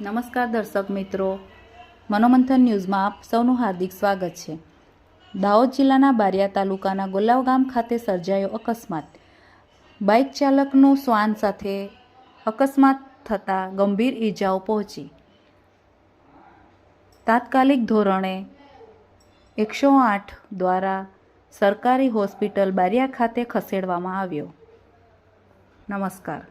નમસ્કાર દર્શક મિત્રો. મનોમંથન ન્યૂઝમાં આપ સૌનું હાર્દિક સ્વાગત છે. દાહોદ જિલ્લાના બારિયા તાલુકાના ગોલાવ ગામ ખાતે સર્જાયો અકસ્માત. બાઇક ચાલકનું શ્વાન સાથે અકસ્માત થતાં ગંભીર ઈજાઓ પહોંચી. તાત્કાલિક ધોરણે એકસો આઠ દ્વારા સરકારી હોસ્પિટલ બારિયા ખાતે ખસેડવામાં આવ્યો. નમસ્કાર.